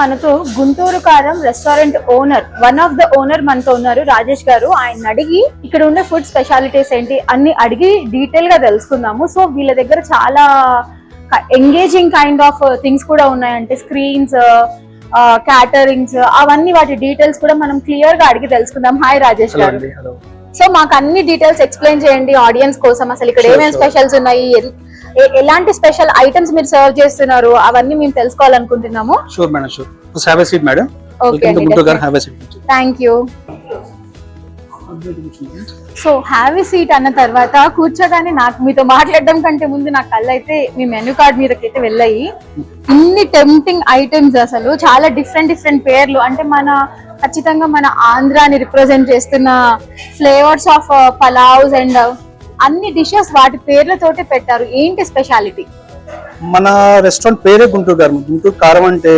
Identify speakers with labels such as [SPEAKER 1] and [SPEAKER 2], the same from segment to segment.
[SPEAKER 1] మనతో Guntur Kaaram restaurant owner one of the owner మనతో ఉన్నారు. రాజేష్ గారు ఆయన అడిగి ఇక్కడ ఉండే ఫుడ్ స్పెషాలిటీస్ ఏంటి అన్ని అడిగి డీటెయిల్గా తెలుసుకుందాము. సో వీళ్ళ దగ్గర చాలా ఎంగేజింగ్ కైండ్ ఆఫ్ థింగ్స్ కూడా ఉన్నాయంటే స్క్రీన్స్ క్యాటరింగ్స్ అవన్నీ వాటి డీటెయిల్స్ కూడా మనం క్లియర్గా అడిగి తెలుసుకుందాం. హాయ్ రాజేష్ గారు. సో మాకు అన్ని డీటెయిల్స్ ఎక్స్ప్లెయిన్ చేయండి ఆడియన్స్ కోసం. అసలు ఇక్కడ ఏమేమి. స్పెషల్స్ ఉన్నాయి? ఎలాంటి స్పెషల్ ఐటమ్స్ మీరు సర్వ్ చేస్తున్నారు? అవన్నీ మేము తెలుసుకోవాలనుకుంటున్నాము.
[SPEAKER 2] Sure madam sure have a seat madam
[SPEAKER 1] okay అండి
[SPEAKER 2] గుంటూరు గారు have a seat
[SPEAKER 1] thank you so have seat అన్న తర్వాత కూర్చోగానే నాకు మీతో మాట్లాడడం కంటే ముందు నా కళ్ళు అయితే మీ మెనూ కార్డ్ మీదకైతే వెళ్ళాయి. ఇన్ని టెంప్టింగ్ ఐటమ్స్ అసలు. చాలా డిఫరెంట్ డిఫరెంట్ పేర్లు. అంటే మన ఖచ్చితంగా మన ఆంధ్రాని రిప్రజెంట్ చేస్తున్న ఫ్లేవర్స్ ఆఫ్ పలావ్స్ అండ్ అన్ని డిషెస్ వాటి పేర్లతోటి పెట్టారు. ఏంటి స్పెషాలిటీ?
[SPEAKER 2] మన రెస్టారెంట్ పేరే గుంటూరు గారు. గుంటూరు కారం అంటే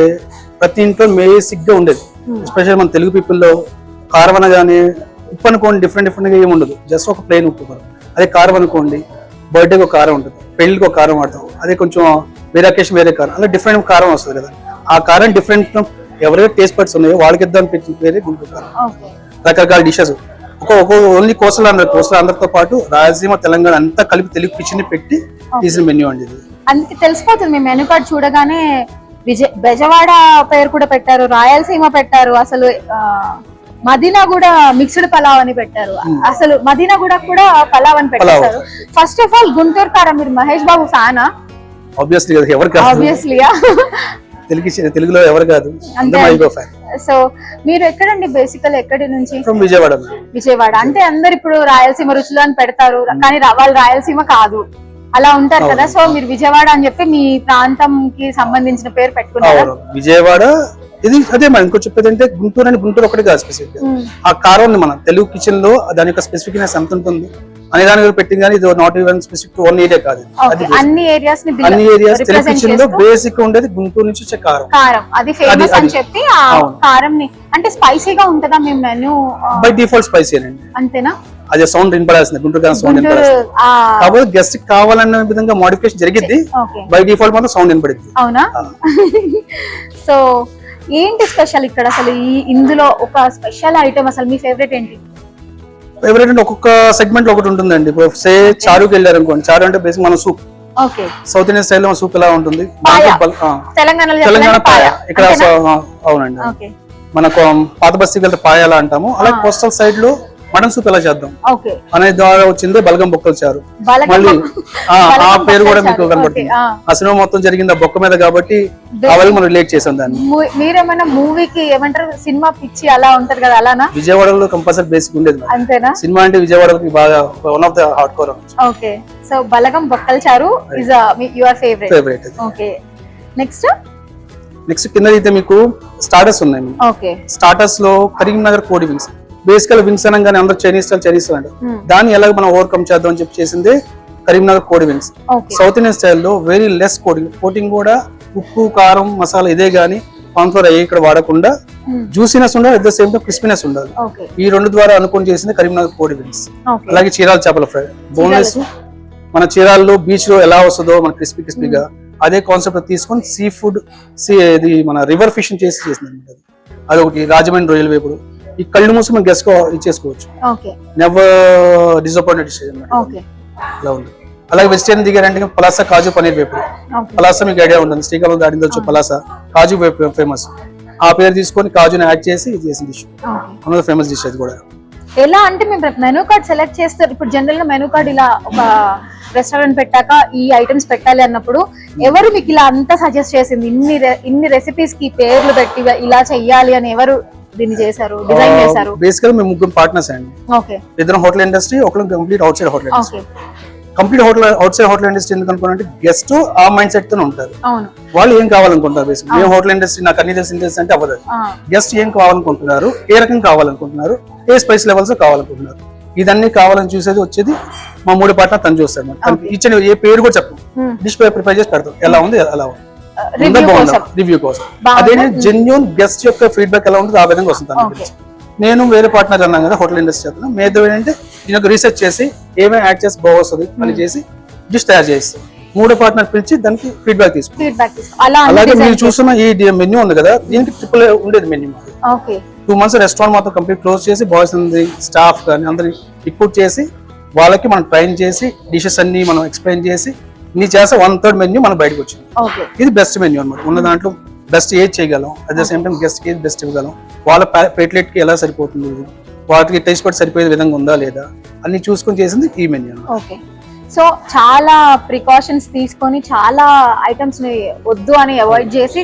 [SPEAKER 2] ప్రతి ఇంట్లో బేసిక్గా ఉండేది. ఎస్పెషల్ మన తెలుగు people లో కారం అనగానే ఉప్పు అనుకోండి డిఫరెంట్ డిఫరెంట్గా ఏమి ఉండదు. జస్ట్ ఒక ప్లేన్ ఉప్పు కారం. అదే కారం అనుకోండి బర్త్డేకి ఒక కారం ఉంటుంది పెళ్ళికి ఒక కారం వాడతాం. అదే కొంచెం వేరే అకేషన్ వేరే కారం. అలా డిఫరెంట్ కారం వస్తుంది కదా. ఆ కారం డిఫరెంట్ ఎవరైతే టేస్ట్ బడ్స్ ఉన్నాయో వాళ్ళకి ఇద్దాం పేరే గుంటూరు కారం. రకరకాల డిషెస్ ఒక ఓన్లీ కోస్టల్ ఆంధ్ర కోస్టల్ ఆంధ్రతో పాటు రాయలసీమ తెలంగాణ అంతా కలిపి తెలుగు కిచెన్ పెట్టి తీసిన మెన్యూ అండి ఇది.
[SPEAKER 1] అందుకే తెలిసిపోతుంది మీ మెనూ కార్డ్ చూడగానే విజయ్ బెజవాడ పేరు కూడా పెట్టారు రాయలసీమ పెట్టారు అసలు మదీనా కూడా మిక్స్డ్ పలావ్ అని పెట్టారు. అసలు మదీనా కూడా కూడా పలావ్ అని పెట్టారు first of all Guntur Kaaram మీరు మహేష్ బాబు ఫ్యానా?
[SPEAKER 2] ఆబ్వియస్లీ
[SPEAKER 1] ఆబ్వియస్లీ
[SPEAKER 2] తెలుగు తెలుగులో ఎవరు కాదు.
[SPEAKER 1] సో మీరు ఎక్కడండి బేసికల్ ఎక్కడి నుంచి?
[SPEAKER 2] విజయవాడ.
[SPEAKER 1] విజయవాడ. అంటే అందరు ఇప్పుడు రాయలసీమ రుచులు అని పెడతారు. కానీ రా- వాళ్ళు రాయలసీమ కాదు. అలా ఉంటారు కదా. సో మీరు విజయవాడ అని చెప్పి మీ ప్రాంతంకి సంబంధించిన పేరు పెట్టుకున్నారు?
[SPEAKER 2] విజయవాడ ఇది అదే మేడం ఇంకో చెప్పేది అంటే గుంటూరు అని గుంటూరు ఒకటి కాదు స్పెసిఫిక్ ఆ కారం మన తెలుగు కిచెన్లో దాని యొక్క స్పెసిఫిక్నెస్ ఎంత ఉంటుంది. అనే దాని మీద పెట్టింది కానీ ఇది not even specific one area కాదు.
[SPEAKER 1] అన్ని ఏరియాస్ని
[SPEAKER 2] అన్ని ఏరియాస్
[SPEAKER 1] చేస్తూ
[SPEAKER 2] బేసిక్ ఉండేది గుంటూరు నుంచి వచ్చే కారం.
[SPEAKER 1] కారం. అది ఫేమస్ అని. చెప్పి ఆ. కారం ని అంటే స్పైసీగా ఉంటుందా మీ మెనూ
[SPEAKER 2] బై డిఫాల్ట్ స్పైసీ అండి.
[SPEAKER 1] అంతేనా?
[SPEAKER 2] అదే సౌండ్ వినపడాల్సింది గుంటూరు కారం సౌండ్ వినపడాల్సింది. కాకపోతే గెస్ట్ కావాలన్న విధంగా మోడిఫికేషన్ జరిగింది బై డిఫాల్ట్ మాత్రం సౌండ్ వినపడింది
[SPEAKER 1] అవునా? సో ఏంటి స్పెషల్ ఇక్కడ అసలు ఈ ఇందులో ఒక స్పెషల్ ఐటమ్ అసలు మీ ఫేవరెట్ ఏంటి?
[SPEAKER 2] అంటే ఒక్కొక్క సెగ్మెంట్ ఒకటి ఉంటుందండి. ఇప్పుడు సే చారుకి వెళ్ళారు అనుకోండి చారు అంటే బేసిక్ మన సూప్ సౌత్ ఇండియన్ స్టైల్లో సూప్ ఎలా ఉంటుంది? తెలంగాణ పాయ. ఇక్కడ అవునండి. మనకు పాత బస్తీకి వెళ్తే పాయ ఎలా అంటాము? అలా కోస్టల్ సైడ్లో మటన్ సూప్ ఎలా చేద్దాం అనే ద్వారా వచ్చింది బలగం బొక్కలు చారు. మళ్ళీ ఆ, పేరు కూడా మీకు. కనబడుతుంది.
[SPEAKER 1] ఆ.
[SPEAKER 2] సినిమా మొత్తం జరిగింది ఆ బొక్క మీద కాబట్టి అవన్నీ మనం రిలేట్ చేసాం దాన్ని.
[SPEAKER 1] మీరేమైనా మూవీకి ఏమంటారు? సినిమా పిచ్చి అలా ఉంటది కదా అలానా?
[SPEAKER 2] విజయవాడలో కంపల్సరీ బేసిక్ ఉండేది.
[SPEAKER 1] అంతేనా?
[SPEAKER 2] సినిమా అంటే విజయవాడకి బాగా one of the hard core
[SPEAKER 1] okay. So Balagam బొక్కల చారు is your favourite
[SPEAKER 2] favourite
[SPEAKER 1] okay. Next
[SPEAKER 2] next కింద అయితే మీకు స్టార్టర్స్ ఉన్నాయి. స్టార్టర్స్లో కరీంనగర్ కోడి వింగ్స్ బేసికల్ వింగ్స్ అనగానే అందరూ చైనీస్ స్టైల్ చైనీస్
[SPEAKER 1] Hmm.
[SPEAKER 2] దాన్ని ఎలాగ మనం ఓవర్కమ్ చేద్దాం అని చెప్పి చేసింది కరీంనగర్ కోడి వింగ్స్ సౌత్ ఇండియన్ స్టైల్లో వెరీ లెస్ కోటింగ్ కోటింగ్ కూడా ఉప్పు కారం మసాలా ఇదే గానీ కాన్ఫ్లోర్ అయ్యి ఇక్కడ వాడకుండా
[SPEAKER 1] Hmm.
[SPEAKER 2] జ్యూసీనెస్ ఉండాలి at the same time crispiness ఉండాలి. ఈ రెండు ద్వారా అనుకుని చేసింది కరీంనగర్ కోడి వింగ్స్ అలాగే చీరాల చేపల ఫ్రై. బోన్లెస్ మన చీరాల్లో బీచ్లో ఎలా వస్తుందో మన క్రిస్పీ క్రిస్పీగా అదే కాన్సెప్ట్ తీసుకొని సీ ఫుడ్ సీ ఇది మన రివర్ ఫిషింగ్ చేసి చేసింది అనమాట అది. అదొకటి రాజమండ్రి రొయ్యల వేపుడు ఈ కళ్ళు మూసి మనం గెస్ట్ ఇచ్చేసుకోవచ్చు నెవర్ డిసప్పాయింటెడ్
[SPEAKER 1] ఓకే.
[SPEAKER 2] ఇలా ఉంది. అలాగే వెజిటేరియన్ దిగారంటే పలాస కాజు పనీర్ వేపుడు. పలాస మీకు ఐడియా ఉంటుంది. శ్రీకాకుళం దాడింది వచ్చే పలాస కాజు వేపు ఫేమస్ ఆ పేరు తీసుకొని కాజుని యాడ్ చేసి ఇది చేసిన డిష్ ఆఫ్ ఫేమస్ డిష్ అది కూడా.
[SPEAKER 1] ఎలా అంటే మేము మెనూ కార్డ్ సెలెక్ట్ చేస్తారు. ఇప్పుడు జనరల్గా మెనూ కార్డ్ ఇలా ఒక రెస్టారెంట్ పెట్టాక ఈ ఐటమ్స్ పెట్టాలి అన్నప్పుడు ఎవరు మీకు ఇలా అంతా సజెస్ట్ చేసింది? ఇన్ని ఇన్ని రెసిపీస్కి పేర్లు పెట్టి ఇలా చెయ్యాలి అని ఎవరు దీన్ని చేశారు డిజైన్ చేశారు.
[SPEAKER 2] బేసికల్ మేము ముగ్గురు పార్ట్నర్స్ అండి.
[SPEAKER 1] ఓకే
[SPEAKER 2] ఇద్దరు హోటల్ ఇండస్ట్రీ ఒకరు complete outside hotel industry complete hotel outside hotel industry ఎందుకు అనుకున్నారంటే గెస్ట్ ఆ మైండ్ సెట్తో ఉంటారు వాళ్ళు ఏం కావాలనుకుంటారు బేసిక్ మేము హోటల్ ఇండస్ట్రీ నాకు అన్ని తెలిసి తెలిసి అంటే అవ్వదు. గెస్ట్ ఏం కావాలనుకుంటున్నారు ఏ రకం కావాలనుకుంటున్నారు ఏ స్పైస్ లెవెల్స్ కావాలనుకుంటున్నారు. ఇదన్నీ కావాలని చూసేది వచ్చేది మా మూడు పార్ట్నర్ తను చూస్తారు. ఇచ్చిన ఏ పేరు కూడా చెప్పం.
[SPEAKER 1] Hmm.
[SPEAKER 2] డిష్ ప్రిపేర్ చేసి పెడతాం. ఎలా ఉంది ఎలా ఉంది.
[SPEAKER 1] రివ్యూ కోసం.
[SPEAKER 2] జెన్యున్ గెస్ట్ యొక్క ఫీడ్బ్యాక్ ఎలా ఉంటుంది ఆ విధంగా వస్తుంది. నేను వేరే పార్ట్నర్ అన్నాను కదా హోటల్ ఇండస్ట్రీ చేస్తున్నాను మీద ఏంటంటే నేను రీసెర్చ్ చేసి ఏమేమి యాడ్ చేసి బాగొస్తుంది అని చేసి డిష్ తయారు చేస్తాం మూడో పార్ట్నర్ పిలిచి దానికి ఫీడ్బ్యాక్ తీసుకుంటాం అలాగే మీరు చూస్తున్న ఈ మెన్యూ ఉంది కదా దీనికి ట్రిపుల్ ఉండేది మెన్యూ టూ మంత్స్ రెస్టారెంట్ మొత్తం కంప్లీట్ క్లోజ్ చేసి బాయ్స్ ఉంది స్టాఫ్ కానీ అందరి రిక్రూట్ చేసి వాళ్ళకి మనం ట్రైన్ చేసి డిషెస్ అన్ని మనం ఎక్స్ప్లెయిన్ చేసి నీ చేస్తే వన్ థర్డ్ మెన్యూ మనం బయటకు వచ్చింది.
[SPEAKER 1] ఓకే.
[SPEAKER 2] ఇది బెస్ట్ మెన్యూ అనమాట ఉన్న దాంట్లో బెస్ట్ ఏది చేయగలం? అట్ ద సేమ్ టైం గెస్ట్కి బెస్ట్ ఇవ్వగలం? వాళ్ళ ప్లేట్లెట్కి ఎలా సరిపోతుంది? వాటికి టేస్ట్ పట్టి సరిపోయే విధంగా ఉందా లేదా? అన్ని చూసుకొని చేసింది ఈ మెన్యూ అనమాట
[SPEAKER 1] ఓకే. సో చాలా ప్రికాషన్స్ తీసుకొని చాలా ఐటమ్స్ని వద్దు అని అవాయిడ్ చేసి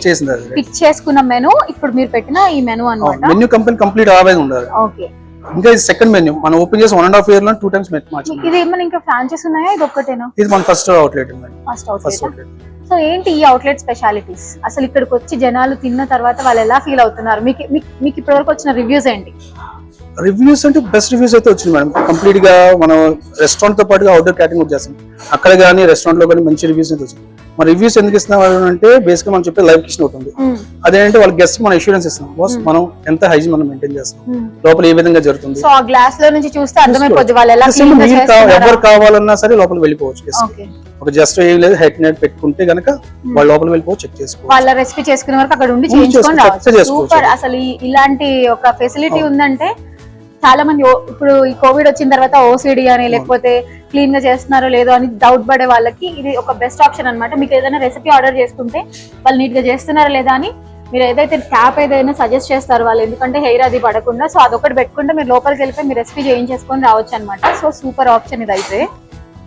[SPEAKER 1] పిక్ చేసుకున్న మెను ఇప్పుడు మీరు పెట్టిన ఈ మెను అన్నమాట.
[SPEAKER 2] మెన్యూ కంపెనీ కంప్లీట్ ఆవేది ఉండాలి
[SPEAKER 1] ఓకే.
[SPEAKER 2] ఇంకా ఇది సెకండ్ మెన్యూ మనం ఓపెన్ చేసి వన్ అండ్ హాఫ్ ఇయర్లో టూ టైమ్స్ మార్చాం
[SPEAKER 1] ఇది ఏమైనా ఇంకా ఫ్రాంచైస్ ఉన్నాయా? ఇది ఒక్కటేనా?
[SPEAKER 2] ఇది మన first outlet
[SPEAKER 1] first
[SPEAKER 2] first
[SPEAKER 1] outlet so ఏంటి ఈ అవుట్లెట్ స్పెషాలిటీస్ అసలు ఇక్కడికి వచ్చి జనాలు తిన్న తర్వాత వాళ్ళు ఎలా ఫీల్ అవుతున్నారు? మీకు మీకు- మీకు ఇప్పటివరకు వచ్చిన రివ్యూస్ ఏంటి?
[SPEAKER 2] రివ్యూస్ అంటే బెస్ట్ రివ్యూస్ అయితే వచ్చింది మేడం. కంప్లీట్గా మనం రెస్టారెంట్తో పాటుగా అవుట్డోర్ క్యాటరింగ్ కూడా చేస్తాం. అక్కడ కానీ రెస్టారెంట్లో కానీ మంచి రివ్యూస్ అయితే వచ్చింది. మన రివ్యూస్ ఎందుకు ఇస్తున్నాం అంటే బేసిక్ మనం చెప్పే లైవ్ కిచెన్ అవుతుంది అదేంటంటే వాళ్ళ గెస్ట్ మనం ఇన్సూరెన్స్ ఇస్తాం బాస్ మనం ఎంత హైజీన్ మనం మెయింటైన్ చేస్తాం. లోపల ఏ విధంగా జరుగుతుంది.
[SPEAKER 1] సో ఆ గ్లాస్లో నుంచి చూస్తే.
[SPEAKER 2] ఎవరు కావాలన్నా సరే లోపల వెళ్ళిపోవచ్చు ఒక జస్ట్ ఏం లేదు హెడ్ నెట్ పెట్టుకుంటే గనక వాళ్ళు లోపల వెళ్ళిపోవచ్చు చెక్ చేసుకోవచ్చు.
[SPEAKER 1] వాళ్ళ రెసిపీ చేసుకునే వరకు అక్కడ ఉండి
[SPEAKER 2] చేసుకో- చేసుకోవచ్చు.
[SPEAKER 1] సూపర్ అసలు ఇలాంటి ఒక ఫెసిలిటీ ఉందంటే చాలా మంది ఇప్పుడు ఈ కోవిడ్ వచ్చిన తర్వాత ఓసిడి అని లేకపోతే క్లీన్గా చేస్తున్నారో లేదో అని డౌట్ పడే వాళ్ళకి ఇది ఒక బెస్ట్ ఆప్షన్ అన్నమాట. మీకు ఏదైనా రెసిపీ ఆర్డర్ చేసుకుంటే వాళ్ళు నీట్గా చేస్తున్నారా లేదా అని మీరు ఏదైతే క్యాప్ ఏదైనా సజెస్ట్ చేస్తారు వాళ్ళు ఎందుకంటే హెయిర్ అది పడకుండా సో అదొకటి పెట్టుకుంటే మీరు లోపలికి వెళ్ళిపోయి మీ రెసిపీ చేయించేసుకొని రావచ్చు అనమాట సో సూపర్ ఆప్షన్ ఇది అయితే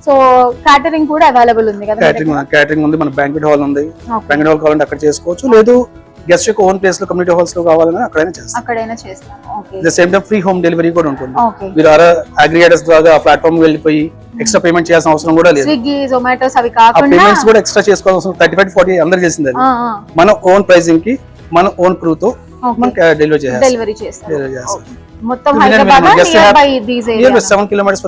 [SPEAKER 1] సో క్యాటరింగ్ కూడా అవైలబుల్ ఉంది కదా
[SPEAKER 2] క్యాటరింగ్ ఉంది మన బ్యాంకెట్ హాల్ ఉంది. బ్యాంకెట్ హాల్ కావాలంటే అక్కడ చేసుకోవచ్చు. లేదు గెస్ట్ యొక్క ఓన్ ప్లేస్లో కమ్యూనిటీ హాల్స్లో కావాలన్నా అక్కడైనా చేస్తాం.
[SPEAKER 1] అక్కడైనా చేస్తాను okay
[SPEAKER 2] the same time free home delivery కూడా ఉంటుంది.
[SPEAKER 1] ఓకే
[SPEAKER 2] మీరు అగ్రిగేటర్స్ ద్వారా ఆ ప్లాట్ఫామ్ వెళ్ళిపోయి ఎక్స్ట్రా పేమెంట్ చేయాల్సిన అవసరం కూడా లేదు.
[SPEAKER 1] స్విగ్గీ జొమాటోస్ అవి
[SPEAKER 2] ఆ
[SPEAKER 1] కాకుండా
[SPEAKER 2] పేమెంట్స్ కూడా ఎక్స్ట్రా చేసుకోవాల్సిన థర్టీ ఫైవ్ ఫార్టీ అందరు చేసింది అది.
[SPEAKER 1] ఆ, ఆ,
[SPEAKER 2] మన ఓన్ ప్రైసింగ్కి మన ఓన్ క్రూ తో. మనం డెలివరీ
[SPEAKER 1] చేస్తారు.
[SPEAKER 2] డెలివరీ చేస్తాం
[SPEAKER 1] మొత్తం Hyderabad nearby these
[SPEAKER 2] kilometres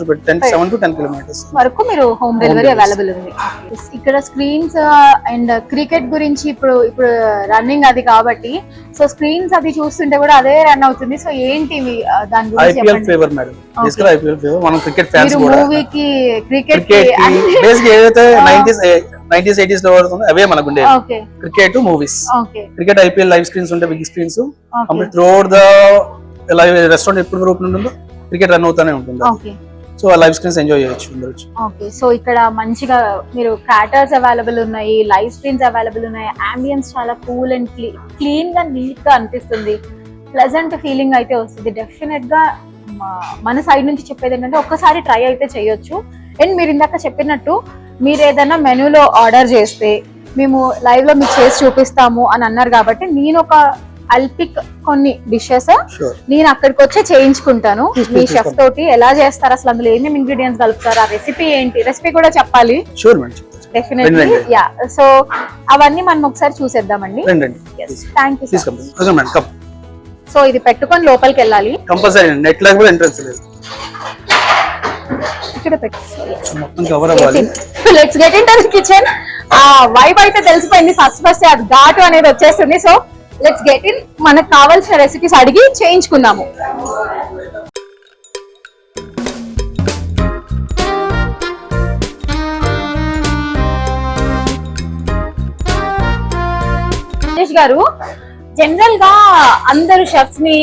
[SPEAKER 2] to kilometres
[SPEAKER 1] వరకు మీరు హోమ్ డెలివరీ
[SPEAKER 2] delivery.
[SPEAKER 1] అవైలబుల్ ఉంది. ఇక్కడ స్క్రీన్స్ అండ్ క్రికెట్ గురించి ఇప్పుడు ఇప్పుడు రన్నింగ్ అది కాబట్టి సో స్క్రీన్స్ అది చూస్తుంటే కూడా అదే రన్ అవుతుంది. సో ఏంటి దాని గురించి
[SPEAKER 2] IPL favour madam basically IPL favour మనం క్రికెట్ ఫ్యాన్స్
[SPEAKER 1] మీరు
[SPEAKER 2] కూడా.
[SPEAKER 1] మూవీకి క్రికెట్
[SPEAKER 2] బేసిక్ ఏదైతే లో అవే మనకు
[SPEAKER 1] okay
[SPEAKER 2] cricket movies cricket IPL live screens ఉంటాయి big screens throughout the restaurant ఎప్పుడు ఓపెన్ ఉంటుందో క్రికెట్ రన్ అవుతానే ఉంటుంది.
[SPEAKER 1] ఓకే
[SPEAKER 2] సో ఆ లైవ్ స్క్రీన్స్ ఎంజాయ్ చేయొచ్చు వచ్చి.
[SPEAKER 1] ఓకే సో ఇక్కడ మంచిగా మీరు క్రాటర్స్ అవైలబుల్ ఉన్నాయి లైవ్ స్క్రీన్స్ అవైలబుల్ ఉన్నాయి. అంబియన్స్ చాలా కూల్ అండ్ క్లీన్గా నీట్గా అనిపిస్తుంది. ప్లెజెంట్ ఫీలింగ్ అయితే వస్తుంది. డెఫినెట్గా మన సైడ్ నుంచి చెప్పేది ఏంటంటే ఒక్కసారి ట్రై అయితే చేయొచ్చు. అండ్ మీరు ఇందాక చెప్పినట్టు మీరు ఏదైనా మెనూలో ఆర్డర్ చేస్తే మేము లైవ్లో మీకు చేసి చూపిస్తాము అని అన్నారు కాబట్టి నేను ఒక అల్పిక్ కొన్ని డిషెస్ నేను అక్కడికి వచ్చి చేయించుకుంటాను. మీ షెఫ్. తోటి ఎలా చేస్తారు? అసలు అందులో ఏమేమి ఇంగ్రీడియంట్స్ కలుపుతారు? ఆ రెసిపీ ఏంటి? రెసిపీ కూడా చెప్పాలి. డెఫినెట్లీ. యా సో అవన్నీ మనం ఒకసారి చూసేద్దామండి. థ్యాంక్ యూ సో ఇది పెట్టుకొని లోపలికి వెళ్ళాలి.
[SPEAKER 2] కంపల్సరీ నెట్ లాగా కూడా ఎంట్రన్స్ లేదు.
[SPEAKER 1] ఇక్కడ
[SPEAKER 2] మొత్తం కవర్ అవ్వాలి.
[SPEAKER 1] లెట్స్ గెట్ ఇన్ కిచెన్ ఆ వైబ్ అయితే తెలిసిపోయింది. ఫస్ట్ ఫస్ట్ అది ఘాటు అనేది వచ్చేస్తుంది. సో లెట్స్ గెట్ ఇన్ మనకు కావాల్సిన రెసిపీస్ అడిగి చేయించుకుందాము. గారు జనరల్గా అందరు షెఫ్స్ని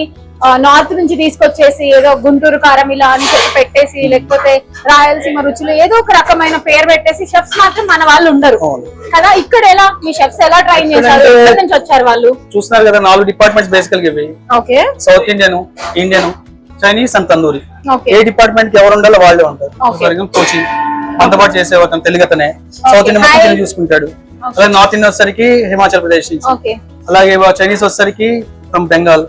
[SPEAKER 1] నార్త్ నుంచి తీసుకొచ్చేసి ఏదో గుంటూరు కారం ఇలా అని చెప్పి పెట్టేసి లేకపోతే రాయలసీమ రుచులు ఏదో ఒక రకమైన పేరు పెట్టేసి షెఫ్స్ మాత్రం మన వాళ్ళు ఉండరు. కదా? ఇక్కడ ఎలా? మీ షెఫ్స్ ఎలా ట్రైన్ చేశారు? ఎక్కడి నుంచి వచ్చారు వాళ్ళు?
[SPEAKER 2] చూస్తున్నారు కదా నాలుగు డిపార్ట్మెంట్స్ బేసికల్గా ఇవి.
[SPEAKER 1] Okay.
[SPEAKER 2] South Indian Indian Chinese and tandoori ఏ డిపార్ట్మెంట్కి ఎవరు ఉండాలో వాళ్ళే ఉంటారు. కోచింగ్ మనతో పాటు చేసే అతను తెలుగు అతనే. సౌత్ ఇండియన్ మొత్తం చూసుకుంటాడు. అలాగే నార్త్ ఇండియన్ వచ్చేసరికి హిమాచల్ ప్రదేశ్ నుంచి. అలాగే చైనీస్ వచ్చేసరికి ఫ్రమ్ బెంగాల్.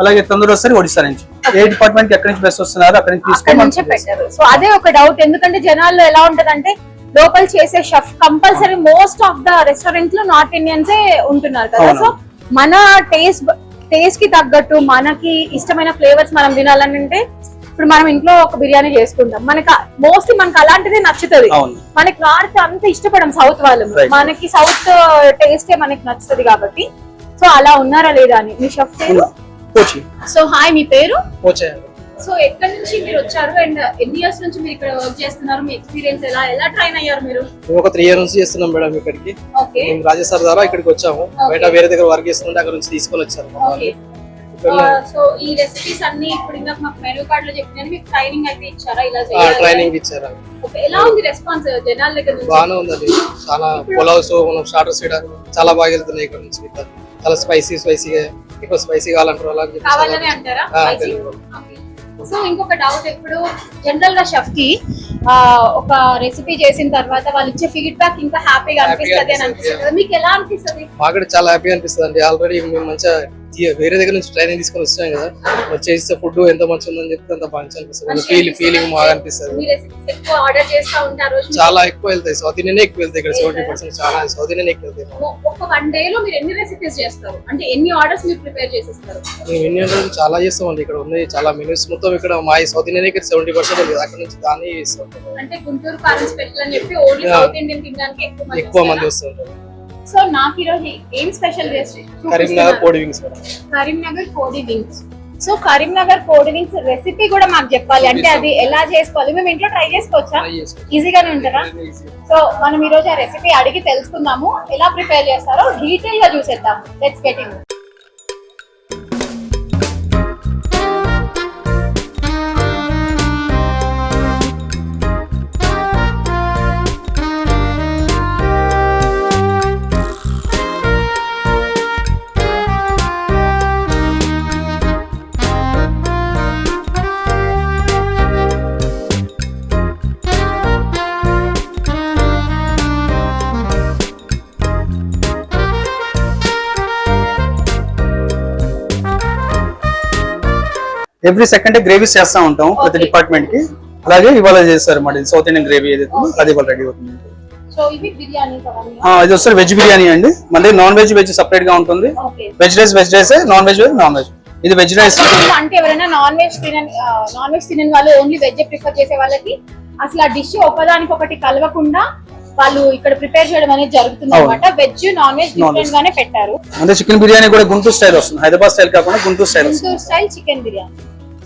[SPEAKER 2] అలాగే తందూరి వచ్చేసరికి ఒడిశా నుంచి. ఏ డిపార్ట్మెంట్ ఎక్కడి నుంచి బెస్ట్ వస్తున్నారు అక్కడి నుంచి
[SPEAKER 1] పెట్టారు. సో అదే ఒక డౌట్ ఎందుకంటే జనాల్లో ఎలా ఉంటదంటే లోకల్ చేసే chef compulsory most of the రెస్టారెంట్లో నార్త్ ఇండియన్సే ఉంటున్నారు కదా. సో మన టేస్ట్ టేస్ట్కి తగ్గట్టు మనకి ఇష్టమైన ఫ్లేవర్స్ మనం తినాలని అంటే ఇప్పుడు మనం ఇంట్లో ఒక బిర్యానీ చేసుకుంటాం. మనకి మోస్ట్లీ మనకి అలాంటిదే నచ్చుతుంది. మనకి నార్త్ అంత ఇష్టపడం సౌత్ వాళ్ళు. మనకి సౌత్ టేస్టే మనకి నచ్చుతుంది కాబట్టి సో అలా ఉన్నారా లేదా అని? మీ షెఫ్ పేరు? సో హాయ్ మీ పేరు? సో ఎక్కడి నుంచి మీరు వచ్చారు? అండ్ ఎన్ని ఇయర్స్ నుంచి మీరు ఇక్కడ వర్క్ చేస్తున్నారు? మీ ఎక్స్పీరియన్స్ ఎలా? ఎలా ట్రైన్ అయ్యారు మీరు?
[SPEAKER 3] మేము ఒక త్రీ ఇయర్ నుంచి చేస్తున్నాం మేడం ఇక్కడికి.
[SPEAKER 1] ఓకే.
[SPEAKER 3] మేము రాజస్థాన్ ద్వారా ఇక్కడికి వచ్చాము. బయట వేరే దగ్గర వర్క్ చేస్తుంటే అక్కడ నుంచి తీసుకొని వచ్చారు.
[SPEAKER 1] సో ఈ రెసిపీస్ అన్ని ఇప్పుడు ఇంకా మాకు మెనూ కార్డ్లో చెప్పిన మీకు ట్రైనింగ్ అయితే ఇచ్చారా? ఇలా చేయాలి.
[SPEAKER 3] ట్రైనింగ్ ఇచ్చారు.
[SPEAKER 1] ఎలా ఉంది రెస్పాన్స్ జనాల దగ్గర
[SPEAKER 3] బాగానే ఉందండి. చాలా పులావ్స్ మనం స్టార్టర్స్ చాలా బాగా వెళ్తున్నాయి ఇక్కడ నుంచి. చాలా స్పైసీ స్పైసీగా ఎక్కువ స్పైసీ కావాలంటారు అలా
[SPEAKER 1] కావాలని అంటారా. సో ఇంకొక డౌట్ ఇప్పుడు జనరల్గా షెఫ్కి ఒక రెసిపీ చేసిన తర్వాత వాళ్ళు ఇచ్చే ఫీడ్బ్యాక్ ఇంకా హ్యాపీగా అనిపిస్తుంది అని
[SPEAKER 3] అనిపిస్తది,
[SPEAKER 1] మీకు ఎలా అనిపిస్తుంది?
[SPEAKER 3] మాకు చాలా హ్యాపీ అనిపిస్తుంది అండి ఆల్రెడీ మేము మంచిగా వేరే దగ్గర నుంచి ట్రైనింగ్ తీసుకొని వచ్చాం కదా. చేస్తే ఫుడ్ ఎంత మంచిగా ఉందని చెప్తే అంత మంచిగా అనిపిస్తుంది. ఫీల్ ఫీలింగ్ బాగా అనిపిస్తుంది. చాలా ఎక్కువ వెళ్తాయి. సౌత్ ఇండియన్ ఎక్కువ వెళ్తాయి ఇక్కడ. సెవెంటీ పర్సెంట్ చాలా సౌత్ ఇండియన్ ఎక్కువ వెళ్తాయి.
[SPEAKER 1] ఒక వన్ డే లో మీరు ఎన్ని రెసిపీస్ చేస్తారు? అంటే ఎన్ని ఆర్డర్స్ మీరు ప్రిపేర్ చేసేస్తారు?
[SPEAKER 3] మేము ఇండియన్ రోజు చాలా చేస్తామండి. ఇక్కడ ఉన్నాయి చాలా మెనూస్ మొత్తం ఇక్కడ మా సౌత్ ఇండియన్ ఇక్కడ సెవెంటీ పర్సెంట్ అక్కడ నుంచి దాన్ని చేస్తాం.
[SPEAKER 1] అంటే గుంటూరు కారం స్పెషల్ అని చెప్పి ఓన్లీ. సౌత్ ఇండియన్ తినడానికి ఎక్కువ మంది
[SPEAKER 3] ఎక్కువ మంది
[SPEAKER 1] వస్తారా?
[SPEAKER 3] వస్తుంటారు.
[SPEAKER 1] సో నాకు ఈరోజు ఏం స్పెషల్
[SPEAKER 3] కరీంనగర్ కోడి వింగ్స్
[SPEAKER 1] కరీంనగర్ కోడి వింగ్స్ సో కరీంనగర్ కోడి వింగ్స్ రెసిపీ కూడా మాకు చెప్పాలి. అంటే అది ఎలా చేసుకోవాలి? మేము ఇంట్లో ట్రై చేసుకోవచ్చు. ఈజీగానే ఉంటారా? సో మనం ఈ రోజు ఆ రెసిపీ అడిగి తెలుసుకుందాము. ఎలా ప్రిపేర్ చేస్తారో డీటెయిల్గా చూసేద్దాం. Let's get in
[SPEAKER 2] every second gravies చేస్తా ఉంటాం ప్రతి. డిపార్ట్మెంట్కి. అలాగే ఇవాళ చేస్తారు మరి సౌత్ ఇండియన్ గ్రేవీ ఏదైతే అది ఇవాళ రెడీ అవుతుంది. ఇది వస్తారు వెజ్ బిర్యానీ అండి. మళ్ళీ నాన్ వెజ్ వెజ్ సపరేట్గా ఉంటుంది. Veg rice veg rice non veg non veg ఇది వెజ్ రైస్
[SPEAKER 1] అంటే ఎవరైనా నాన్ వెజ్ తినని నాన్ వెజ్ తినని వాళ్ళు ఓన్లీ వెజ్ ప్రిఫర్ చేసే వాళ్ళకి అసలు ఆ డిష్ ఒకదానికి ఒకటి కలవకుండా వాళ్ళు ఇక్కడ ప్రిపేర్ చేయడం అనేది జరుగుతుంది అనమాట వెజ్ నాన్ వెజ్ డిఫరెంట్ గానే పెట్టారు.
[SPEAKER 2] అంటే చికెన్ బిర్యానీ కూడా గుంటూరు స్టైల్ వస్తుంది. హైదరాబాద్ స్టైల్ కాకుండా Guntur style
[SPEAKER 1] Guntur style chicken biryani.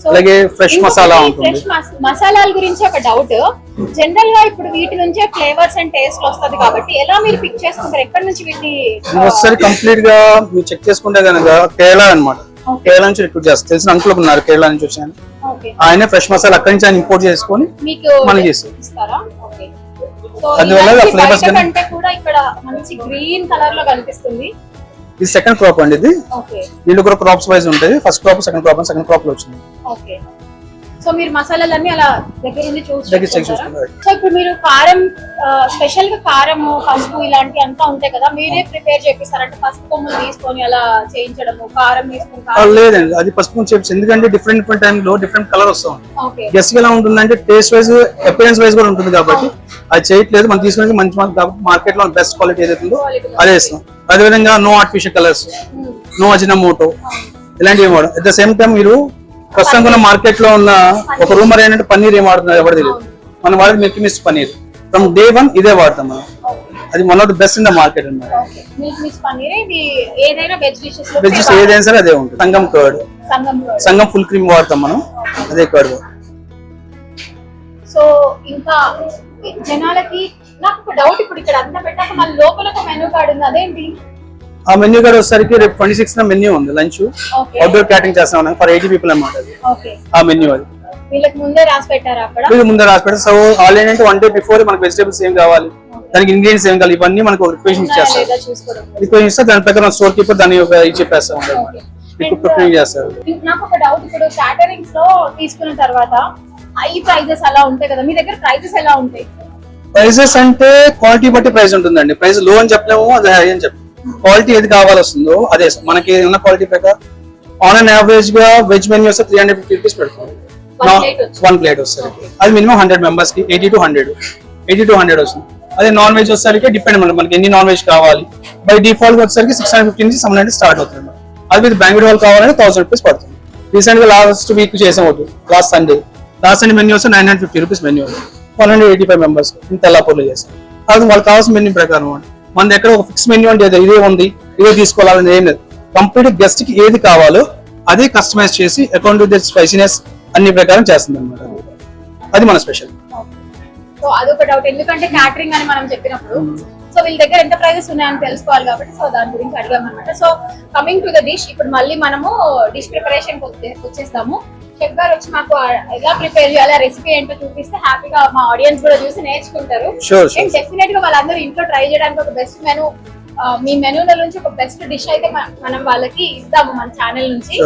[SPEAKER 2] అలాగే ఫ్రెష్ మసాలా ఉంటుంది.
[SPEAKER 1] మసాలాల గురించి ఒక డౌట్ జనరల్గా ఇప్పుడు వీటి నుంచే ఫ్లేవర్స్ అండ్ టేస్ట్ వస్తది కాబట్టి ఎలా మీరు పిక్ చేసుకుంటారు? ఎక్కడి నుంచి వీటిని
[SPEAKER 2] ఒకసారి కంప్లీట్గా మీరు చెక్ చేసుకుంటే కనుక కేరళ అన్నమాట. కేరళ నుంచి రిక్రూట్ చేస్తారు తెలిసిన అంకుల్ ఉన్నారు కేరళ నుంచి వచ్చాను ఆయన ఫ్రెష్ మసాలా అక్కడి నుంచి ఆయన ఇంపోర్ట్ చేసుకొని
[SPEAKER 1] మీకు
[SPEAKER 2] మనకి అందువల్ల
[SPEAKER 1] కంటే కూడా ఇక్కడ మంచి గ్రీన్ కలర్లో కనిపిస్తుంది.
[SPEAKER 2] ఇది సెకండ్ క్రాప్ అండి ఇది. దీంట్లో కూడా క్రాప్స్ వైజ్ ఉంటాయి. ఫస్ట్ క్రాప్ సెకండ్ క్రాప్ సెకండ్ క్రాప్లో వచ్చింది.
[SPEAKER 1] ఓకే సో మీరు మసాలాలన్నీ అలా దగ్గర చేసుకుంటారా? సో ఇప్పుడు మీరు కారం స్పెషల్గా కారం పసుపు ఇలాంటి అంతా ఉంటాయి కదా మీరే ప్రిపేర్ చేపిస్తారు అంటే పసుపు కొమ్ములు తీసుకొని అలా చేయించడము కారం కారం
[SPEAKER 2] లేదండి అది పసుపు చెప్పి ఎందుకంటే డిఫరెంట్ డిఫరెంట్ టైం లో డిఫరెంట్ కలర్ వస్తాం గెస్ట్ ఎలా ఉంటుందంటే టేస్ట్ వైజ్ అపిరియన్స్ వైజ్ కూడా ఉంటుంది కాబట్టి అది చేయట్లేదు మనం తీసుకునేది మంచి మార్కెట్లో బెస్ట్ క్వాలిటీ ఏదైతే ఉందో. అదే ఇస్తాం అదేవిధంగా no artificial colours no Ajinomoto ఇలాంటివి ఏం వాడం అట్ ద సేమ్ టైం మీరు ప్రస్తుతం మార్కెట్లో ఉన్న ఒక రూమర్ ఏంటంటే పన్నీర్ ఏం వాడుతున్నారు ఎవరు తెలియదు. మనం వాడేది Milky Mist paneer. From day one ఇదే వాడతాం మనం. అది one of the best in the market అన్నమాట.
[SPEAKER 1] ఇది ఏదైనా వెజ్ డిషెస్లో
[SPEAKER 2] వెజెస్ ఏదైనా సరే అదే ఉంటుంది. Sangam curd
[SPEAKER 1] Sangam
[SPEAKER 2] full cream వాడతాం మనం. అదే కర్డ్
[SPEAKER 1] సో ఇంకా జనాలకి నాకు ఒక డౌట్ ఇప్పుడు ఇక్కడ అంతా పెట్టాక మళ్ళీ లోపల ఒక మెనూ కార్డ్ ఉంది. అదేంటి?
[SPEAKER 2] ఆ మెన్యూ కూడా వచ్చేసరికి రేపు ట్వంటీ సిక్స్ మెన్యూ ఉంది లంచ్. అవుట్డోర్ క్యాటింగ్ చేస్తాం ఫర్ ఎయిటీ పీపుల్ అన్నమాట అది. ఆ మెన్యూ అది.
[SPEAKER 1] వీళ్ళకి ముందే రాసి పెట్టారు అక్కడ?
[SPEAKER 2] ఇది ముందే రాసి పెడతాం సో ఆల్ ఏంటంటే వన్ డే బిఫోర్ మనకి వెజిటేబుల్స్ ఏం కావాలి దానికి ఇంగ్రీడియంట్స్ ఏం కావాలి ఇవన్నీ మనకు రిక్వెషన్
[SPEAKER 1] ఉన్నాయా
[SPEAKER 2] ఇచ్చేస్తారు. రిక్వెషన్ ఇస్తే దాని ప్రకారం స్టోర్ కీపర్ దాన్ని చెప్పేస్తాం
[SPEAKER 1] ఓకే.
[SPEAKER 2] మీకు ప్రిపేర్ చేస్తారు.
[SPEAKER 1] నాకు ఒక డౌట్ ఇప్పుడు క్యాటరింగ్స్లో తీసుకున్న తర్వాత హై ప్రైజెస్ అలా ఉంటాయి కదా మీ దగ్గర ప్రైజెస్ ఎలా ఉంటాయి?
[SPEAKER 2] ప్రైజెస్ అంటే క్వాలిటీ బట్టి ప్రైస్ ఉంటుందండి. ప్రైస్లో అని చెప్పలేము అది హై అని చెప్పలేము. క్వాలిటీ ఏది కావాలి వస్తుందో అదే మనకి ఉన్న క్వాలిటీ ప్రకారం ఆన్ అన్ యావరేజ్గా వెజ్ మెన్యూ వస్తే త్రీ హండ్రెడ్ ఫిఫ్టీ రూపీస్ పెడతాం
[SPEAKER 1] One plate వస్తుంది.
[SPEAKER 2] వన్ ప్లేట్ వస్తుంది. అది మినిమం హండ్రెడ్ మెంబర్స్కి eighty to hundred eighty to hundred వస్తుంది. అదే నాన్ వెజ్ వచ్చేసరికి డిపెండ్ మనకి మనకి ఎన్ని నాన్ వెజ్ కావాలి బై డిఫాల్ట్ వచ్చేసరికి సిక్స్ హండ్రెడ్ ఫిఫ్టీ నుంచి సెవెన్ హండ్రెడ్ స్టార్ట్ అవుతుంది అది మీరు బ్యాంక్ హాల్ కావాలంటే థౌసండ్ రూపీస్ పడుతుంది. రీసెంట్గా లాస్ట్ వీక్ చేసాం ఒకటి last Sunday last Sunday menu వస్తే nine hundred fifty rupees menu one hundred eighty five members తెల్లాపూర్లో చేసాం అది వాళ్ళకి కావాల్సిన మెన్యూ ప్రకారం అండి మన దగ్గర ఒక ఫిక్స్ మెన్యూ అంటే ఇదే ఉంది ఇదే తీసుకోవాలని ఏం లేదు. కంప్లీట్ గెస్ట్కి ఏది కావాలో అదే కస్టమైజ్ చేసి అకౌంట్ విత్ స్పైసీనెస్ అన్ని ప్రకారం చేస్తుంది అనమాట అది మన స్పెషల్
[SPEAKER 1] సో అదొక డౌట్ ఎందుకంటే క్యాటరింగ్ అని మనం చెప్పినప్పుడు సో వీళ్ళ దగ్గర ఎంత ప్రైజెస్ ఉన్నాయని తెలుసుకోవాలి కాబట్టి సో దాని గురించి అడిగామన్నమాట. So coming to the dish ఇప్పుడు మళ్ళీ మనము డిష్ ప్రిపరేషన్ వచ్చేస్తాము. గారు వచ్చి మాకు ఎలా ప్రిపేర్ చేయాలి రెసిపీ ఏంటో చూపిస్తే హ్యాపీగా మా ఆడియన్స్ కూడా చూసి నేర్చుకుంటారు.
[SPEAKER 2] షూర్ షూర్
[SPEAKER 1] అండ్ డెఫినెట్గా వాళ్ళందరూ ఇంట్లో ట్రై చేయడానికి ఒక బెస్ట్ మెను మీ మెనూల నుంచి ఒక బెస్ట్ డిష్ అయితే మనం వాళ్ళకి ఇద్దాము మన ఛానల్ నుంచి.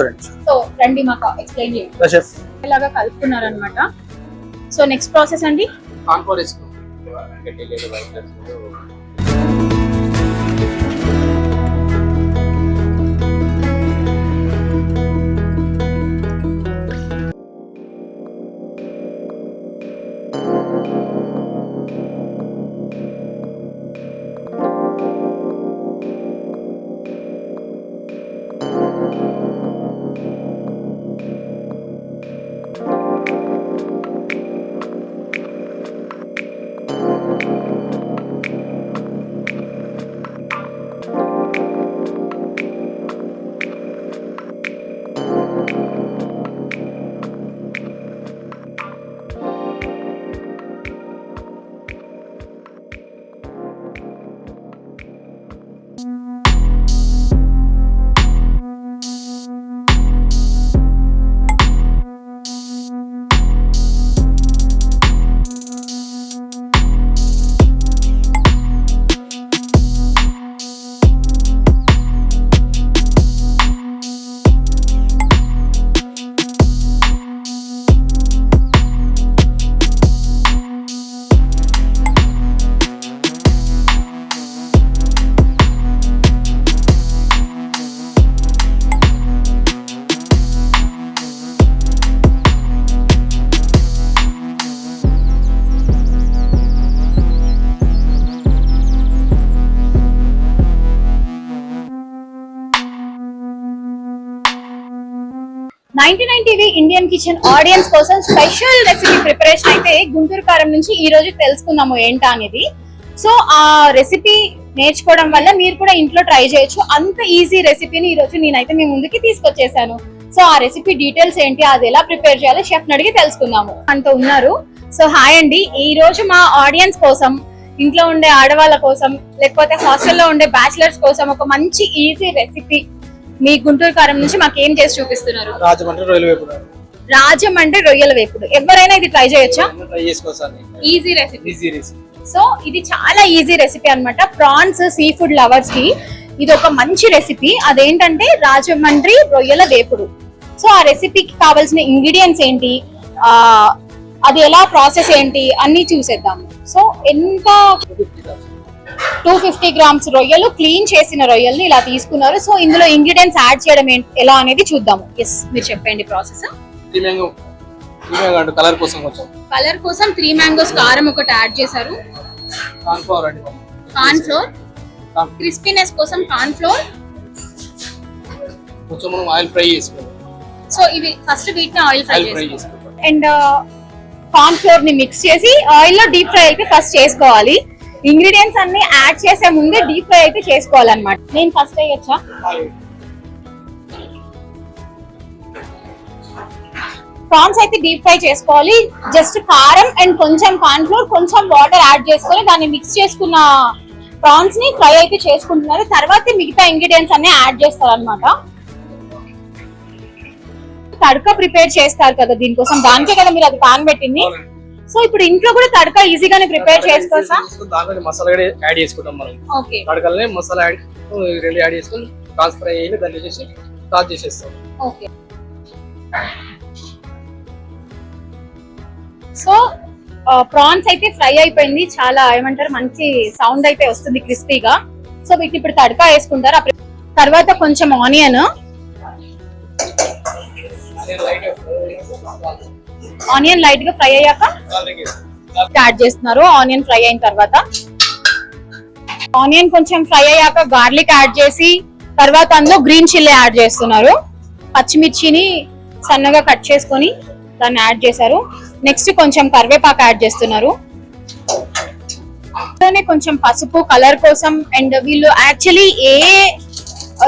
[SPEAKER 1] సో రండి మాకు ఎక్స్ప్లెయిన్ చేయండి. ఇలాగా కలుపుకున్నారు అనమాట సో నెక్స్ట్ ప్రాసెస్ అండి ninety nine TV Indian kitchen audience కోసం స్పెషల్ రెసిపీ ప్రిపరేషన్ అయితే గుంటూరు కారం నుంచి ఈ రోజు తెలుసుకుందాము ఏంటా అనేది. సో ఆ రెసిపీ నేర్చుకోవడం వల్ల మీరు కూడా ఇంట్లో ట్రై చేయొచ్చు. అంత ఈజీ రెసిపీని ఈ రోజు నేనైతే మీ ముందుకి తీసుకొచ్చేసాను. సో ఆ రెసిపీ డీటెయిల్స్ ఏంటి అది ఎలా ప్రిపేర్ చేయాలో షెఫ్ అడిగి తెలుసుకుందాము. అంటూ ఉన్నారు. సో హాయ్ అండి. ఈ రోజు మా ఆడియన్స్ కోసం ఇంట్లో ఉండే ఆడవాళ్ళ కోసం లేకపోతే హాస్టల్లో ఉండే బ్యాచిలర్స్ కోసం ఒక మంచి ఈజీ రెసిపీ మీ గుంటూరు కారం నుంచి మాకు ఏం చేసి చూపిస్తున్నారు?
[SPEAKER 3] రాజమండ్రి రొయ్యల వేపు
[SPEAKER 1] రాజం అంటే రొయ్యల వేపుడు. ఎవరైనా ఇది ట్రై చేయొచ్చా?
[SPEAKER 3] ట్రై చేసుకోవచ్చు
[SPEAKER 1] easy recipe
[SPEAKER 3] easy recipe
[SPEAKER 1] so ఇది చాలా ఈజీ రెసిపీ అన్నమాట. ప్రాన్స్ సీ ఫుడ్ లవర్స్కి ఇది ఒక మంచి రెసిపీ అదేంటంటే రాజమండ్రి రొయ్యల వేపుడు. సో ఆ రెసిపీకి కావాల్సిన ఇంగ్రీడియంట్స్ ఏంటి? అది ఎలా ప్రాసెస్ ఏంటి? అన్ని చూసేద్దాము. సో ఎంత టూ ఫిఫ్టీ గ్రామ్స్ రొయ్యలు క్లీన్ చేసిన రొయ్యల్ని ఇలా తీసుకున్నారు. సో ఇందులో ఇంగ్రీడియంట్స్ యాడ్ చేయడం ఎలా అనేది చూద్దాము. ఎస్ మీరు చెప్పండి ప్రాసెస్
[SPEAKER 3] కలర్ కోసం కొంచెం.
[SPEAKER 1] కలర్ కోసం త్రీ మ్యాంగోస్ కారం ఒకటి యాడ్ చేశారు. కార్న్ ఫ్లోర్ క్రిస్పీనెస్ కోసం కార్న్ ఫ్లోర్
[SPEAKER 3] కొంచెం మనం ఆయిల్ ఫ్రై చేసుకోవాలి.
[SPEAKER 1] సో ఇవి ఫస్ట్ వీటిని ఆయిల్ ఫ్రై
[SPEAKER 3] చేసుకోవాలి.
[SPEAKER 1] అండ్ కార్న్ ఫ్లోర్ని మిక్స్ చేసి ఆయిల్లో డీప్ ఫ్రై అయితే ఫస్ట్ చేసుకోవాలి. ఇంగ్రీడియంట్స్ అన్ని యాడ్ చేసే ముందే డీప్ ఫ్రై అయితే చేసుకోవాలన్నమాట. నేను ఫస్ట్ వేయచ్చా ప్రాన్స్ అయితే డీప్ ఫ్రై చేసుకోవాలి. జస్ట్ కారం అండ్ కొంచెం కార్న్ ఫ్లోర్ కొంచెం వాటర్ యాడ్ చేసుకొని దాన్ని మిక్స్ చేసుకున్న ప్రాన్స్ని ఫ్రై అయితే చేసుకుంటున్నారు. తర్వాత మిగతా ఇంగ్రీడియంట్స్ అన్ని యాడ్ చేస్తారు అనమాట తడక ప్రిపేర్ చేస్తారు కదా దీనికోసం. దానికే కదా మీరు అది పాన్ పెట్టింది. సో ఇప్పుడు ఇంట్లో కూడా తడక ఈజీగానే ప్రిపేర్ చేసుకోవచ్చా
[SPEAKER 3] దాంట్లో మసాలా కూడా యాడ్ చేసుకుంటాం మనం.
[SPEAKER 1] ఓకే.
[SPEAKER 3] తడకల్నే మసాలా యాడ్ రెండు యాడ్ చేసుకొని కాల్స్ ఫ్రై అయ్యి దాన్ని చేసి స్టార్ట్ చేసేస్తాం.
[SPEAKER 1] ఓకే. సో ప్రాన్స్ అయితే ఫ్రై అయిపోయింది. చాలా ఏమంటారు మంచి సౌండ్ అయితే వస్తుంది క్రిస్పీగా. సో వీటిని ఇప్పుడు తడకా వేసుకుంటారు. తర్వాత కొంచెం ఆనియన్. ఆనియన్ లైట్గా ఫ్రై అయ్యాక యాడ్ చేస్తున్నారు. ఆనియన్ ఫ్రై అయిన తర్వాత ఆనియన్ కొంచెం ఫ్రై అయ్యాక గార్లిక్ యాడ్ చేసి తర్వాత అందులో గ్రీన్ చిల్లీ యాడ్ చేస్తున్నారు. పచ్చిమిర్చిని సన్నగా కట్ చేసుకొని దాన్ని యాడ్ చేశారు. నెక్స్ట్ కొంచెం కరివేపాకు యాడ్ చేస్తున్నారు. కొంచెం పసుపు కలర్ కోసం అండ్ వీళ్ళు యాక్చువల్లీ ఏ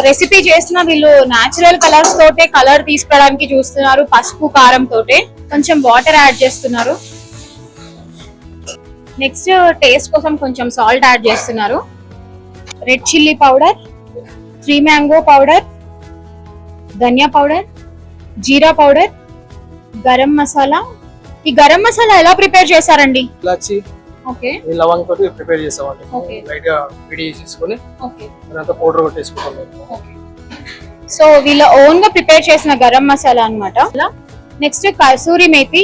[SPEAKER 1] రెసిపీ చేసిన వీళ్ళు నాచురల్ కలర్స్ తోటే కలర్ తీసుకోవడానికి చూస్తున్నారు పసుపు కారం తోటే. కొంచెం వాటర్ యాడ్ చేస్తున్నారు. నెక్స్ట్ టేస్ట్ కోసం కొంచెం సాల్ట్ యాడ్ చేస్తున్నారు. Red chilli powder three mango powder ధనియా పౌడర్ జీరా పౌడర్ గరం మసాలా. ఈ గరం మసాలా ఎలా ప్రిపేర్ చేశారండి?
[SPEAKER 3] ఈ లవంగ్ తోటి ప్రిపేర్
[SPEAKER 1] Okay.
[SPEAKER 3] లైట్గా పిడి చేసుకొని
[SPEAKER 1] ఓకే.
[SPEAKER 3] దాంతో పౌడర్ కొట్టేసుకుంటాం.
[SPEAKER 1] సో వీళ్ళ ఓన్గా ప్రిపేర్ చేసిన గరం మసాలా అన్నమాట. నెక్స్ట్ కసూరి మేతి.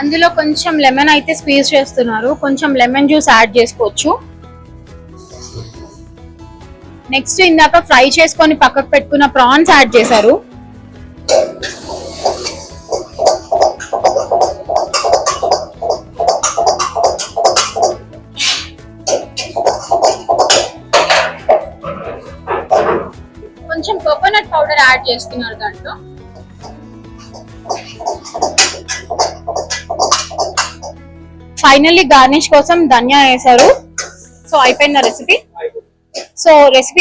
[SPEAKER 1] అందులో కొంచెం లెమన్ అయితే స్క్వీజ్ చేస్తున్నారు. కొంచెం లెమన్ జ్యూస్ యాడ్ చేసుకోవచ్చు. నెక్స్ట్ ఇందాక ఫ్రై చేసుకొని పక్కకు పెట్టుకున్న ప్రాన్స్ యాడ్ చేశారు. పౌడర్ యాడ్ చేస్తున్నారు దాంట్లో. ఫైనల్లీ గార్నిష్ కోసం ధనియా వేశారు. సో అయిపోయింది రెసిపీ సో రెసిపీ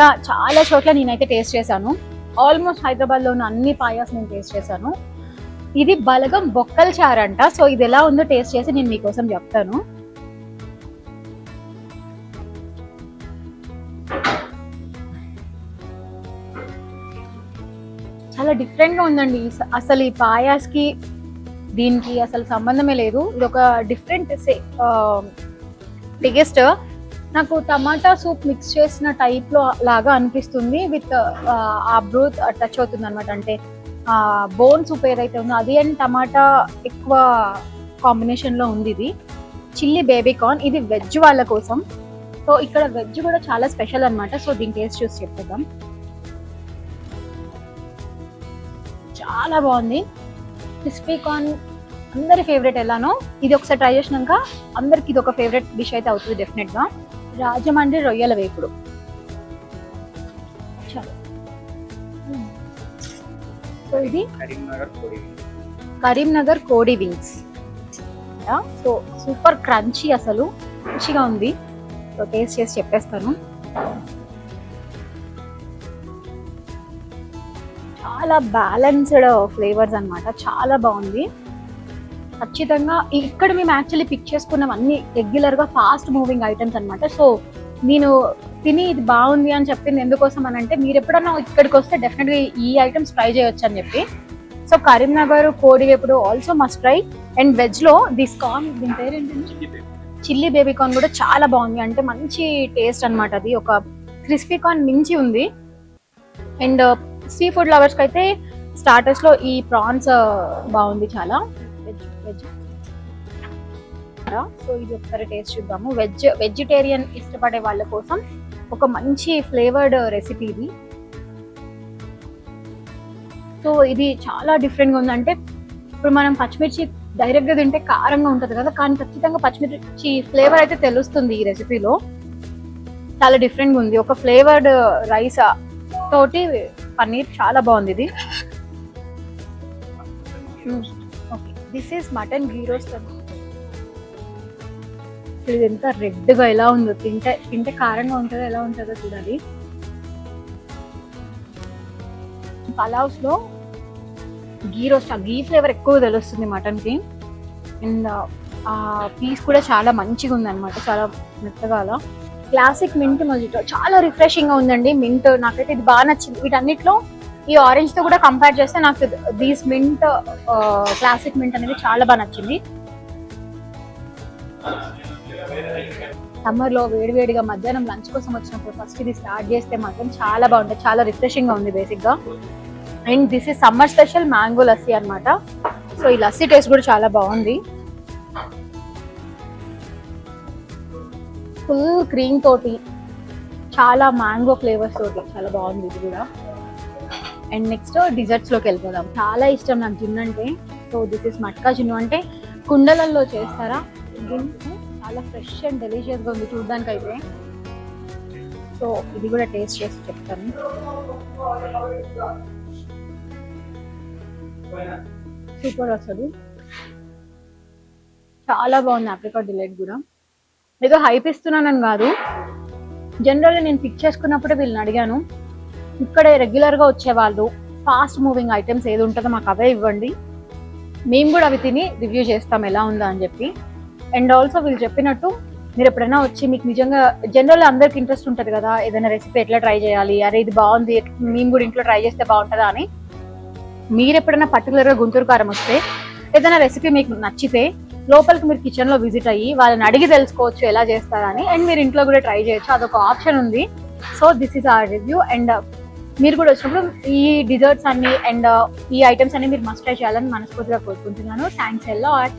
[SPEAKER 1] పాయ చాలా చోట్ల నేనైతే టేస్ట్ చేశాను. ఆల్మోస్ట్ హైదరాబాద్లో ఉన్న అన్ని పాయాస్ నేను టేస్ట్ చేశాను. ఇది బలగం బొక్కల చారంట. సో ఇది ఎలా ఉందో టేస్ట్ చేసి నేను మీకోసం చెప్తాను. చాలా డిఫరెంట్గా ఉందండి అసలు ఈ పాయాస్కి దీనికి అసలు సంబంధమే లేదు. ఇది ఒక డిఫరెంట్ టేస్ట్ నాకు టమాటా సూప్ మిక్స్ చేసిన టైప్లో లాగా అనిపిస్తుంది. విత్ ఆ బ్రూత్ టచ్ అవుతుంది అనమాట అంటే ఆ బోన్ సూప్ ఏదైతే ఉందో అది అండ్ టమాటా ఎక్కువ కాంబినేషన్లో ఉంది ఇది. చిల్లీ బేబీ కార్న్ ఇది వెజ్ వాళ్ళ కోసం. సో ఇక్కడ వెజ్ కూడా చాలా స్పెషల్ అన్నమాట. సో దీని టేస్ట్ చూసి చెప్పేద్దాం చాలా బాగుంది. క్రిస్పీ కార్న్ అందరి ఫేవరెట్ ఎలానో. ఇది ఒకసారి ట్రై చేసినాక అందరికి ఇది ఒక ఫేవరెట్ డిష్ అయితే అవుతుంది డెఫినెట్గా రాజమండ్రి రొయ్యల వేపుడు. సో ఇది కరీంనగర్ కోడి వింగ్స్ సో సూపర్ క్రంచీ అసలు. మంచిగా ఉంది. సో టేస్ట్ చేసి చెప్పేస్తాను. చాలా బ్యాలెన్స్డ్ ఫ్లేవర్స్ అన్నమాట. చాలా బాగుంది. ఖచ్చితంగా ఇక్కడ మేము యాక్చువల్లీ పిక్ చేసుకున్నాం అన్ని రెగ్యులర్గా ఫాస్ట్ మూవింగ్ ఐటమ్స్ అన్నమాట. సో నేను తిని ఇది బాగుంది అని చెప్పింది ఎందుకోసం అని అంటే మీరు ఎప్పుడన్నా ఇక్కడికి వస్తే డెఫినెట్ ఈ ఐటమ్స్ ట్రై చేయొచ్చు అని చెప్పి. సో కరీంనగర్ కోడి వేపుడు ఆల్సో మస్ట్ ట్రై అండ్ వెజ్లో దిస్ కార్న్ దీని పేరు ఏంటంటే చిల్లీ బేబీ కార్న్ కూడా చాలా బాగుంది. అంటే మంచి టేస్ట్ అన్నమాట అది. ఒక క్రిస్పీ కార్న్ మించి ఉంది. అండ్ సీ ఫుడ్ లవర్స్కి అయితే స్టార్టర్స్లో ఈ ప్రాన్స్ బాగుంది చాలా. వెజ్? సో ఇది ఒకసారి టేస్ట్ చూద్దాము. వెజ్ వెజిటేరియన్ ఇష్టపడే వాళ్ళ కోసం ఒక మంచి ఫ్లేవర్డ్ రెసిపీ ఇది. సో ఇది చాలా డిఫరెంట్గా ఉందంటే ఇప్పుడు మనం పచ్చిమిర్చి డైరెక్ట్గా తింటే కారంగా ఉంటుంది కదా కానీ ఖచ్చితంగా పచ్చిమిర్చి ఫ్లేవర్ అయితే తెలుస్తుంది ఈ రెసిపీలో. చాలా డిఫరెంట్గా ఉంది. ఒక ఫ్లేవర్డ్ రైస్ తోటి పన్నీర్ చాలా బాగుంది ఇది. This is mutton ghee roast ఇది ఎంత రెడ్గా ఎలా ఉందో తింటే తింటే కారంగా ఉంటుందో ఎలా ఉంటుందో చూడాలి. పలావ్స్లో గీ రోస్ట్ ఆ గీ ఫ్లేవర్ ఎక్కువ తెలుస్తుంది మటన్కి అండ్ ఆ పీస్ కూడా చాలా మంచిగా ఉంది చాలా మెత్తగా అలా. క్లాసిక్ మింట్ మొజిటో చాలా రిఫ్రెషింగ్గా ఉందండి. మింట్ నాకైతే ఇది బాగా నచ్చింది. వీటన్నిటిలో ఈ ఆరెంజ్తో కూడా కంపేర్ చేస్తే నాకు దీస్ మింట్ క్లాసిక్ మింట్ అనేది చాలా బాగా నచ్చింది. సమ్మర్లో వేడివేడిగా మధ్యాహ్నం లంచ్ కోసం వచ్చినప్పుడు ఫస్ట్ ఇది స్టార్ట్ చేస్తే మాత్రం చాలా బాగుంటుంది. చాలా రిఫ్రెషింగ్గా ఉంది బేసిక్గా. And this is summer special mango lassi అన్నమాట. సో ఈ లస్సీ టేస్ట్ కూడా చాలా బాగుంది. ఫుల్ క్రీమ్ తోటి చాలా మ్యాంగో ఫ్లేవర్స్ తోటి చాలా బాగుంది ఇది కూడా. అండ్ నెక్స్ట్ డిజర్ట్స్లోకి వెళ్ళిపోదాం చాలా ఇష్టం నాకు జిన్ అంటే. సో దిస్ ఇస్ మట్కా జిన్ను అంటే కుండలల్లో చేస్తారా? జిన్ చాలా ఫ్రెష్ అండ్ డెలిషియస్గా ఉంది చూడడానికి అయితే సో ఇది కూడా టేస్ట్ చేసి చెప్తాను. సూపర్ అసలు. చాలా బాగుంది ఆప్రికాట్ డిలైట్ కూడా. ఏదో హైప్ ఇస్తున్నానని కాదు. జనరల్గా నేను పిక్ చేసుకున్నప్పుడే వీళ్ళని అడిగాను. ఇక్కడే రెగ్యులర్గా వచ్చేవాళ్ళు ఫాస్ట్ మూవింగ్ ఐటమ్స్ ఏది ఉంటుందో మాకు అవే ఇవ్వండి. మేము కూడా అవి తిని రివ్యూ చేస్తాం ఎలా ఉందా అని చెప్పి. అండ్ ఆల్సో వీళ్ళు చెప్పినట్టు మీరు ఎప్పుడైనా వచ్చి మీకు నిజంగా జనరల్ అందరికి ఇంట్రెస్ట్ ఉంటుంది కదా ఏదైనా రెసిపీ ఎట్లా ట్రై చేయాలి అరే ఇది బాగుంది మేము కూడా ఇంట్లో ట్రై చేస్తే బాగుంటుందా అని. మీరు ఎప్పుడైనా పర్టికులర్గా గుంటూరు కారం వస్తే ఏదైనా రెసిపీ మీకు నచ్చితే లోపలికి మీరు కిచెన్లో విజిట్ అయ్యి వాళ్ళని అడిగి తెలుసుకోవచ్చు ఎలా చేస్తారని. అండ్ మీరు ఇంట్లో కూడా ట్రై చేయొచ్చు అదొక ఆప్షన్ ఉంది. So this is our review and మీరు కూడా వచ్చినప్పుడు ఈ డిజర్ట్స్ అన్ని అండ్ uh, ఈ ఐటమ్స్ అన్ని మీరు మస్ట్ ట్రై చేయాలని మనస్ఫూర్తిగా కోరుకుంటున్నాను. Thanks L lot